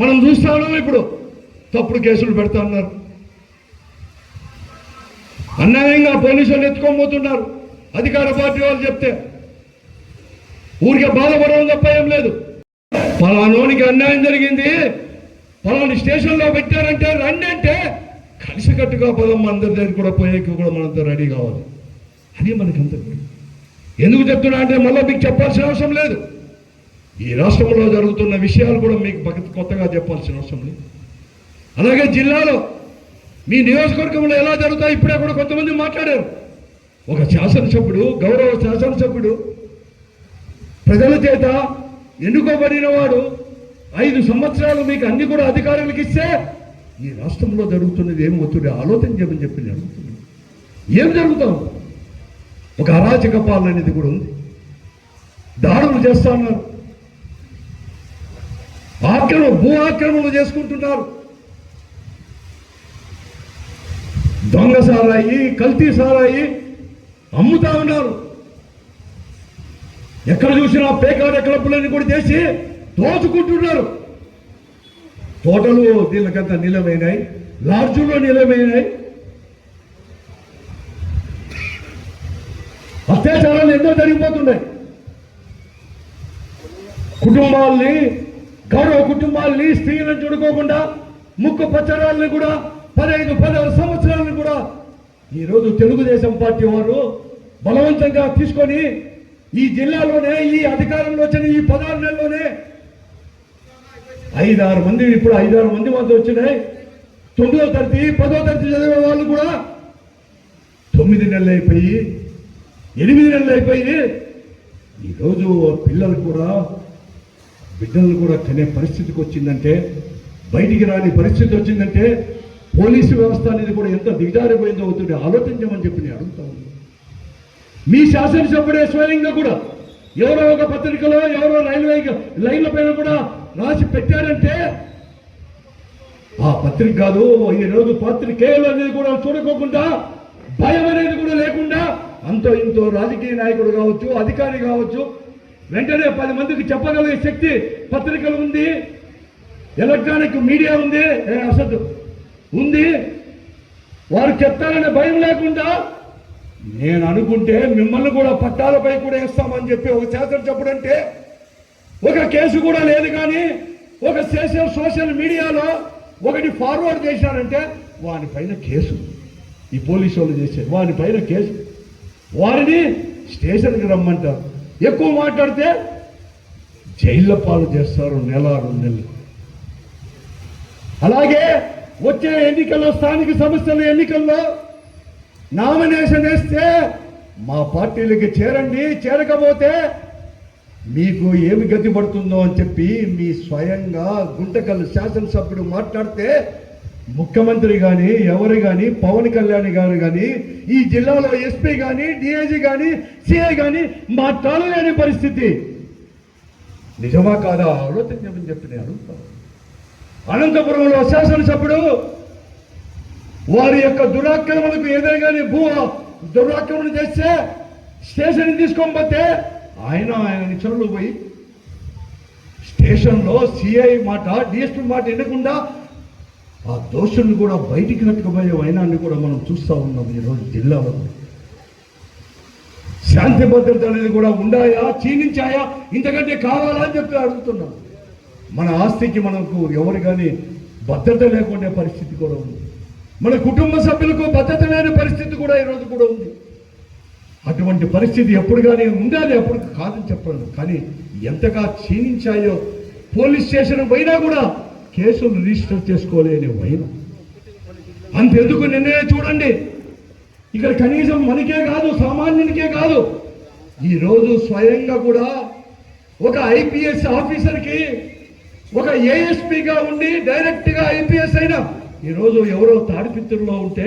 మనం చూస్తా ఉన్నాం ఇప్పుడు. తప్పుడు కేసులు పెడతా ఉన్నారు. అన్యాయంగా పోలీసులు ఎత్తుకోబోతున్నారు అధికార పార్టీ వాళ్ళు చెప్తే. ఊరికే బాధపడడం తప్ప ఏం లేదు. పలానోనికి అన్యాయం జరిగింది. పలాని స్టేషన్లో పెట్టారంటే రండి అంటే కలిసికట్టుగా పదం అందరి దగ్గర కూడా పోయేకి కూడా మనంతా రెడీ కావాలి. అది మనకంత ఎందుకు చెప్తున్నా అంటే మళ్ళీ మీకు చెప్పాల్సిన అవసరం లేదు. ఈ రాష్ట్రంలో జరుగుతున్న విషయాలు కూడా మీకు కొత్తగా చెప్పాల్సిన అవసరం లేదు. అలాగే జిల్లాలో మీ నియోజకవర్గంలో ఎలా జరుగుతాయి ఇప్పుడే కూడా కొంతమంది మాట్లాడారు. ఒక శాసనసభ్యుడు గౌరవ శాసనసభ్యుడు ప్రజల చేత ఎన్నుకోబడిన వాడు ఐదు సంవత్సరాలు మీకు అన్ని కూడా అధికారులకు ఇస్తే ఈ రాష్ట్రంలో జరుగుతున్నది ఏం ఒత్తిడి? ఆలోచన చేయమని చెప్పి జరుగుతుంది ఏం జరుగుతాం ఒక అరాచక పాలన అనేది కూడా ఉంది. దాడులు చేస్తా ఉన్నారు. ఆక్రమణ భూ ఆక్రమణలు చేసుకుంటున్నారు దొంగ సారాయి కల్తీ సారాయి అమ్ముతా ఉన్నారు. ఎక్కడ చూసినా పేకాడ క్లబ్బులని కూడా చేసి దోచుకుంటున్నారు. తోటలు దీనికంతా నిలమైనాయి లాడ్జులో నిలమైనాయి అత్యాచారాలు ఎన్నో జరిగిపోతున్నాయి. కుటుంబాల్ని గౌరవ కుటుంబాల్ని స్త్రీలను చూడుకోకుండా ముక్కు పచ్చరాలని కూడా పదహైదు పదహారు సంవత్సరాలను కూడా ఈరోజు తెలుగుదేశం పార్టీ వారు బలవంతంగా తీసుకొని ఈ జిల్లాలోనే ఈ అధికారంలో వచ్చిన ఈ పదహారు నెలల్లోనే ఐదారు మంది ఇప్పుడు ఐదారు మంది వద్ద వచ్చినాయి. తొమ్మిదో తరగతి పదో తరగతి చదివే వాళ్ళు కూడా తొమ్మిది నెలలు అయిపోయి ఎనిమిది నెలలు అయిపోయి ఈరోజు పిల్లలు కూడా బిడ్డలను కూడా కనే పరిస్థితికి వచ్చిందంటే బయటికి రాని పరిస్థితి వచ్చిందంటే పోలీసు వ్యవస్థ అనేది కూడా ఎంత దిగజారిపోయిందో అవుతుంది ఆలోచించమని చెప్పి నేను అడుగుతా ఉన్నాను. మీ శాసనసభ్యుడే స్వయంగా కూడా ఎవరో ఒక పత్రికలో ఎవరో రైల్వే లైన్ల పైన కూడా రాసి పెట్టారంటే ఆ పత్రిక కాదు ఈరోజు రోజు పత్రికేయులు అనేది కూడా చూడకోకుండా భయం అనేది కూడా లేకుండా అంతో ఇంతో రాజకీయ నాయకుడు కావచ్చు అధికారి కావచ్చు వెంటనే పది మందికి చెప్పగలిగే శక్తి పత్రికలు ఉంది ఎలక్ట్రానిక్ మీడియా ఉంది ఏ అసలు ఉంది. వారు చెప్తారనే భయం లేకుండా నేను అనుకుంటే మిమ్మల్ని కూడా పట్టాలపై కూడా వేస్తామని చెప్పి ఒక శాసనసభ్యుడు చెప్పుడంటే ఒక కేసు కూడా లేదు కానీ ఒక సోషల్ సోషల్ మీడియాలో ఒకటి ఫార్వర్డ్ చేశారంటే వాని పైన కేసు. ఈ పోలీసు వాళ్ళు చేశారు. వాని పైన కేసు. వారిని స్టేషన్కి రమ్మంటారు. ఎక్కువ మాట్లాడితే జైళ్ళ పాలు చేస్తారు నెల రెండు నెలలు. అలాగే వచ్చే ఎన్నికల్లో స్థానిక సంస్థల ఎన్నికల్లో నామినేషన్ వేస్తే మా పార్టీలకి చేరండి చేరకపోతే మీకు ఏమి గతి పడుతుందో అని చెప్పి మీ స్వయంగా గుంటకల్ శాసనసభ్యుడు మాట్లాడితే ముఖ్యమంత్రి కానీ ఎవరు కానీ పవన్ కళ్యాణ్ గారు కానీ ఈ జిల్లాలో ఎస్పీ కానీ డిఐజీ కానీ సిఐ కానీ మాట్లాడలేని పరిస్థితి. నిజమా కాదా? ఆలోచించమని చెప్పి నేను అడుగుతాను అనంతపురంలో శాసనసభ్యుడు వారి యొక్క దురాక్రమణకు ఎదురుగానే భూ దురాక్రమణ చేస్తే స్టేషన్ తీసుకొని పోతే ఆయన ఆయన నిచ్చెనలు పోయి స్టేషన్లో సిఐ మాట డిఎస్పీ మాట వినకుండా ఆ దోషుల్ని కూడా బయటికి కట్టుకుపోయే వైనాన్ని కూడా మనం చూస్తూ ఉన్నాం ఈరోజు జిల్లాలో. శాంతి భద్రత అనేది కూడా ఉండాయా? క్షీణించాయా? ఇంతకంటే కావాలా అని చెప్పి అడుగుతున్నాం. మన ఆస్తికి మనకు ఎవరు కానీ భద్రత లేకుండా పరిస్థితి కూడా ఉంది. మన కుటుంబ సభ్యులకు భద్రత లేని పరిస్థితి కూడా ఈరోజు కూడా ఉంది. అటువంటి పరిస్థితి ఎప్పుడు కానీ ఉండాలి ఎప్పుడు కాదని చెప్పలేదు కానీ ఎంతగా క్షీణించాయో పోలీస్ స్టేషన్ పోయినా కూడా కేసులు రిజిస్టర్ చేసుకోలేని భయం అంతెందుకు నిన్నే చూడండి. ఇక్కడ కనీసం మనకే కాదు సామాన్యునికే కాదు. ఈరోజు స్వయంగా కూడా ఒక ఐపీఎస్ ఆఫీసర్కి ఒక ఏఎస్పీగా ఉండి డైరెక్ట్గా ఐపీఎస్ అయినా ఈరోజు ఎవరో తాడిపిత్తుల్లో ఉంటే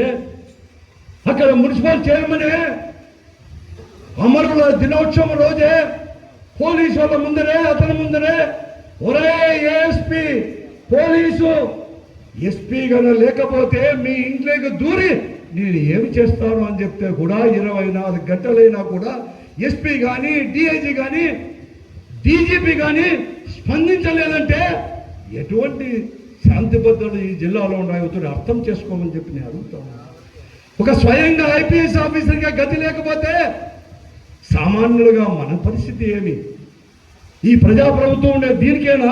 అక్కడ మున్సిపల్ చైర్మనే అమరుల దినోత్సవం రోజే పోలీసు వాళ్ళ ముందరే అతని ముందరే ఒరే ఏఎస్పీ పోలీసు ఎస్పీ గన లేకపోతే మీ ఇంట్లోకి దూరి నేను ఏమి చేస్తాను అని చెప్తే కూడా ఇరవై నాలుగు గంటలైనా కూడా ఎస్పీ కానీ డిఐజీ కానీ డీజీపీ కానీ స్పందించలేదంటే ఎటువంటి శాంతి భద్రతలు ఈ జిల్లాలో ఉన్నాయో అర్థం చేసుకోమని చెప్పి నేను అడుగుతాను ఒక స్వయంగా ఐపీఎస్ ఆఫీసర్గా గతి లేకపోతే సామాన్యులుగా మన పరిస్థితి ఏమి? ఈ ప్రజాప్రభుత్వం ఉండే దీనికేనా?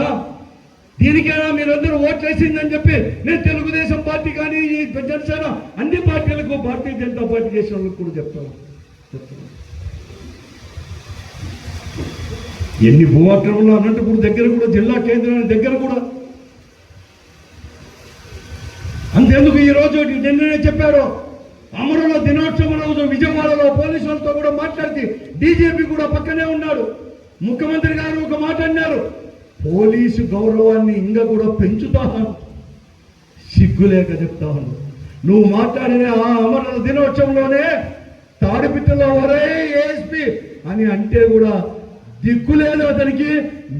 దీనికైనా మీరందరూ ఓట్లేసిందని చెప్పి నేను తెలుగుదేశం పార్టీ కానీ ఈ జనసేన అన్ని పార్టీలకు భారతీయ జనతా పార్టీ చేసిన వాళ్ళకి కూడా చెప్తాను. చెప్తాను. ఎన్ని భూఆక్రమణలు అనంతపురం దగ్గర కూడా జిల్లా కేంద్రాల దగ్గర కూడా. అంతేందుకు ఈ రోజు నిన్ననే చెప్పారు. అమరుల దినోత్సవం రోజు విజయవాడలో పోలీసులతో కూడా మాట్లాడితే డీజీపీ కూడా పక్కనే ఉన్నాడు. ముఖ్యమంత్రి గారు ఒక మాట అన్నారు. పోలీసు గౌరవాన్ని ఇంకా కూడా పెంచుతాను సిగ్గులేక చెప్తాను నువ్వు మాట్లాడిన ఆ అమరుల దినోత్సవంలోనే తాడిపిట్టలో ఒరే ఏఎస్పి అని అంటే కూడా దిక్కులేదు అతనికి.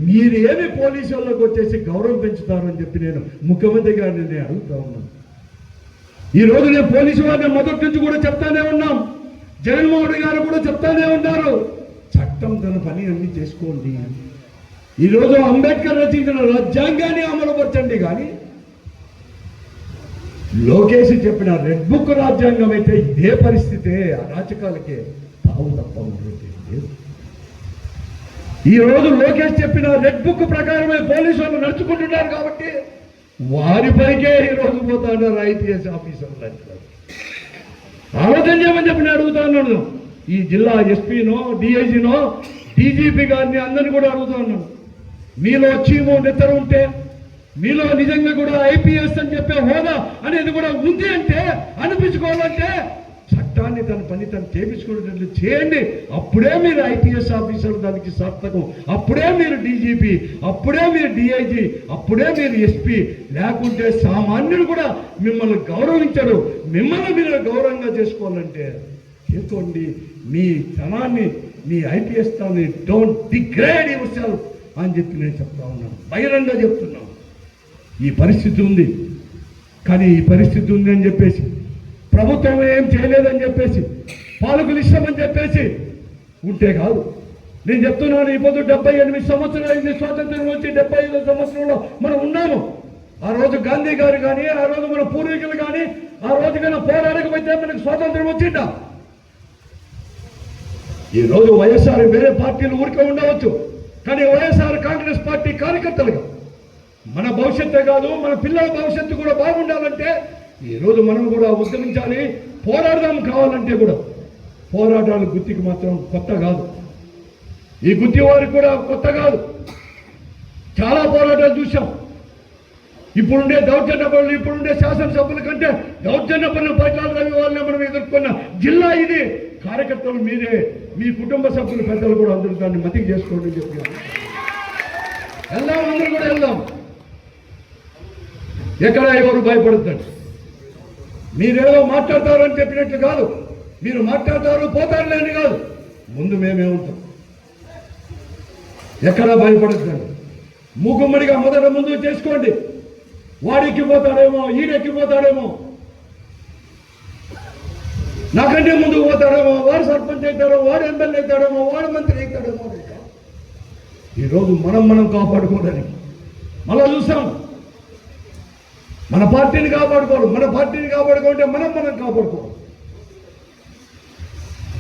మీరేమి పోలీసు వాళ్ళకి వచ్చేసి గౌరవం పెంచుతారు అని చెప్పి నేను ముఖ్యమంత్రి గారిని నేను అడుగుతా ఉన్నాను. ఈ నేను పోలీసు వారిని మొదటి నుంచి కూడా చెప్తానే ఉన్నాం. జగన్మోహన్ గారు కూడా చెప్తానే ఉన్నారు. చట్టం తన పని అన్ని చేసుకోండి. ఈరోజు అంబేద్కర్ రచించిన రాజ్యాంగాన్ని అమలుపరచండి కానీ లోకేష్ చెప్పిన రెడ్ బుక్ రాజ్యాంగం అయితే ఇదే పరిస్థితే అరాచకాలకే తావు తప్ప ఈ రోజు లోకేష్ చెప్పిన రెడ్ బుక్ ప్రకారమే పోలీసు వాళ్ళు నడుచుకుంటున్నారు కాబట్టి వారిపైకే ఈరోజు రోజు పోతున్నారు ఐపీఎస్ ఆఫీసర్లు అంటారు ఆలోచన చేయమని చెప్పి నేను అడుగుతా ఉన్నాను. ఈ జిల్లా ఎస్పీనో డిఐజీనో డీజీపీ గారిని అందరిని కూడా అడుగుతా ఉన్నాను. మీలో చీము నిద్ర ఉంటే మీలో నిజంగా కూడా ఐపీఎస్ అని చెప్పే హోదా అనేది కూడా ఉంది అంటే అనిపించుకోవాలంటే చట్టాన్ని తన పని తను చేపించుకునేటట్లు చేయండి. అప్పుడే మీరు ఐపీఎస్ ఆఫీసర్ దానికి సార్థకం. అప్పుడే మీరు డీజీపీ అప్పుడే మీరు డిఐజీ అప్పుడే మీరు ఎస్పీ. లేకుంటే సామాన్యుడు కూడా మిమ్మల్ని గౌరవించడు. మిమ్మల్ని మీరు గౌరవంగా చేసుకోవాలంటే చేసుకోండి మీ ధనాన్ని మీ ఐపీఎస్ తాన్ని డోంట్ డిగ్రేడ్ యువర్ సెల్ఫ్ అని చెప్పి నేను చెప్తా ఉన్నాను. బహిరంగ చెప్తున్నాను. ఈ పరిస్థితి ఉంది. కానీ ఈ పరిస్థితి ఉంది అని చెప్పేసి ప్రభుత్వం ఏం చేయలేదని చెప్పేసి పాలకులు ఇష్టమని చెప్పేసి ఉంటే కాదు. నేను చెప్తున్నాను ఈ పొద్దు డెబ్బై ఎనిమిది సంవత్సరాలు అయింది. స్వాతంత్రం వచ్చి డెబ్బై ఐదు సంవత్సరంలో మనం ఉన్నాము. ఆ రోజు గాంధీ గారు కానీ ఆ రోజు మన పూర్వీకులు కానీ ఆ రోజు కన్నా పోరాడకపోతే మనకు స్వాతంత్రం వచ్చిందా? ఈ రోజు వైఎస్ఆర్ వేరే పార్టీలు ఊరికే ఉండవచ్చు. కానీ వైఎస్ఆర్ కాంగ్రెస్ పార్టీ కార్యకర్తలుగా మన భవిష్యత్తే కాదు మన పిల్లల భవిష్యత్తు కూడా బాగుండాలంటే ఈ రోజు మనం కూడా ఉద్యమించాలి పోరాడదాం కావాలంటే కూడా. పోరాటాలు గుత్తికి మాత్రం కొత్త కాదు. ఈ గుత్తి వారికి కూడా కొత్త కాదు. చాలా పోరాటాలు చూసాం ఇప్పుడుండే దౌర్జన్య పనులు ఇప్పుడుండే శాసనసభ్యుల కంటే దౌర్జన్య పనులు పట్టాల రవి వాళ్ళని మనం ఎదుర్కొన్న జిల్లా ఇది. కార్యకర్తలు మీరే మీ కుటుంబ సభ్యులు పెద్దలు కూడా అందరూ దాన్ని మతికి చేసుకోండి అని చెప్పి వెళ్దాం అందరూ కూడా వెళ్దాం. ఎక్కడ ఎవరు భయపడద్దండి. మీరేదో మాట్లాడతారని చెప్పినట్లు కాదు. మీరు మాట్లాడతారు పోతారులే అని కాదు. ముందు మేమే ఉంటాం. ఎక్కడా భయపడద్దండి. మూకుమ్మడిగా మొదట ముందు చేసుకోండి. వాడెక్కిపోతాడేమో ఈడెక్కిపోతాడేమో నాకంటే ముందు పోతాడేమో వాడు సర్పంచ్ అవుతాడో వాడు ఎమ్మెల్యే అవుతాడేమో వాడు మంత్రి అవుతాడేమో ఈరోజు మనం మనం కాపాడుకోవడానికి. మళ్ళా చూసాం. మన పార్టీని కాపాడుకోవాలి. మన పార్టీని కాపాడుకుంటే మనం మనం కాపాడుకోవాలి.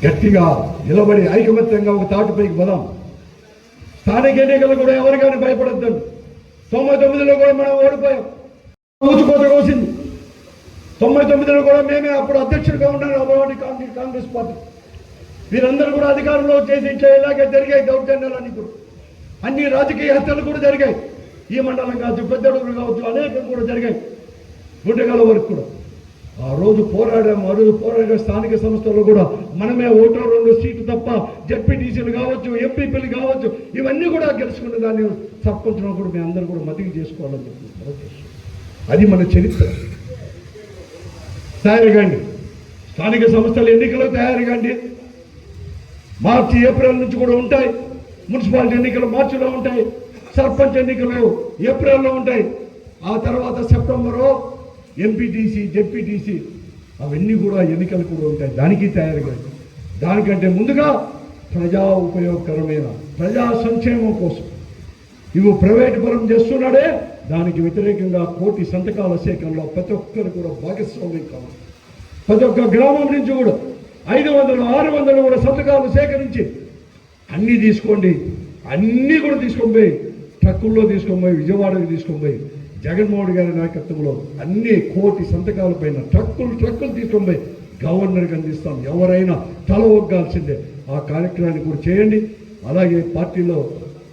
గట్టిగా నిలబడి ఐకమత్యంగా ఒక తాటిపైకి పోదాం. స్థానిక ఎన్నికలు కూడా ఎవరికైనా భయపడద్దండి. తొంభై తొమ్మిదిలో కూడా మనం ఓడిపోయాం. ఊచుకోత కోసింది. తొంభై తొమ్మిదిలో కూడా మేమే అప్పుడు అధ్యక్షుడిగా ఉన్నాను అమరావతి కాంగ్రెస్ కాంగ్రెస్ పార్టీ. వీరందరూ కూడా అధికారంలో చేసి ఇలాగే జరిగాయి దౌర్జన్యాలన్నీ కూడా. అన్ని రాజకీయ హత్యలు కూడా జరిగాయి. ఈ మండలం కావచ్చు పెద్దడుగులు కావచ్చు అనేకం కూడా జరిగాయి. గుండెగల వరకు కూడా. ఆ రోజు పోరాడాము ఆ రోజు పోరాడే స్థానిక సంస్థల్లో కూడా మనమే ఓటో రెండు సీట్లు తప్ప జడ్పీటీసీలు కావచ్చు ఎంపీపీలు కావచ్చు ఇవన్నీ కూడా గెలుచుకున్న దాన్ని సర్పంచ్ కూడా మేము అందరూ కూడా మతికి చేసుకోవాలని చెప్పి. అది మన చరిత్ర. తయారుగాండి. స్థానిక సంస్థల ఎన్నికలు తయారుగాండి. మార్చి ఏప్రిల్ నుంచి కూడా ఉంటాయి. మున్సిపాలిటీ ఎన్నికలు మార్చిలో ఉంటాయి. సర్పంచ్ ఎన్నికలు ఏప్రిల్లో ఉంటాయి. ఆ తర్వాత సెప్టెంబరు ఎంపీటీసీ జెడ్పీటీసీ అవన్నీ కూడా ఎన్నికలు కూడా ఉంటాయి. దానికి తయారుగా దానికంటే ముందుగా ప్రజా ఉపయోగకరమైన ప్రజా సంక్షేమం కోసం. ఇవి ప్రైవేట్ పరం చేస్తున్నాడే దానికి వ్యతిరేకంగా కోటి సంతకాల సేకరణలో ప్రతి ఒక్కరు కూడా భాగస్వామ్యం కావాలి. ప్రతి ఒక్క గ్రామం నుంచి కూడా ఐదు వందలు ఆరు వందలు కూడా సంతకాలు సేకరించి అన్నీ తీసుకోండి. అన్నీ కూడా తీసుకొని పోయి ట్రక్కుల్లో తీసుకొని పోయి విజయవాడకి తీసుకొని పోయి జగన్మోహన్ గారి నాయకత్వంలో అన్ని కోటి సంతకాల పైన ట్రక్కులు ట్రక్కులు తీసుకొని పోయి గవర్నర్కి అందిస్తాం. ఎవరైనా తల ఒగ్గాల్సిందే. ఆ కార్యక్రమాన్ని కూడా చేయండి. అలాగే పార్టీలో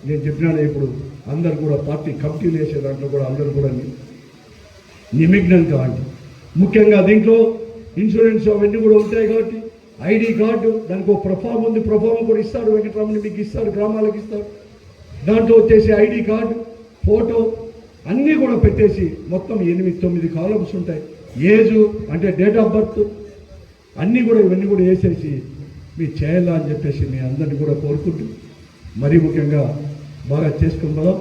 నేను చెప్పినాను ఇప్పుడు అందరు కూడా పార్టీ కమిటీలు వేసే దాంట్లో కూడా అందరూ కూడా నిమగ్నం కావండి ముఖ్యంగా దీంట్లో ఇన్సూరెన్స్ అవన్నీ కూడా ఉంటాయి కాబట్టి ఐడి కార్డు దానికి ఒక ప్రొఫామ్ ఉంది ప్రొఫామ్ కూడా ఇస్తాడు వెంకటరామని మీకు ఇస్తాడు గ్రామాలకు ఇస్తాడు. దాంట్లో వచ్చేసి ఐడి కార్డు ఫోటో అన్నీ కూడా పెట్టేసి మొత్తం ఎనిమిది తొమ్మిది కాలమ్స్ ఉంటాయి. ఏజు అంటే డేట్ ఆఫ్ బర్త్ అన్నీ కూడా ఇవన్నీ కూడా వేసేసి మీరు చేయాలా అని చెప్పేసి మీ అందరిని కూడా కోరుకుంటూ మరీ ముఖ్యంగా బాగా చేసుకుందాం.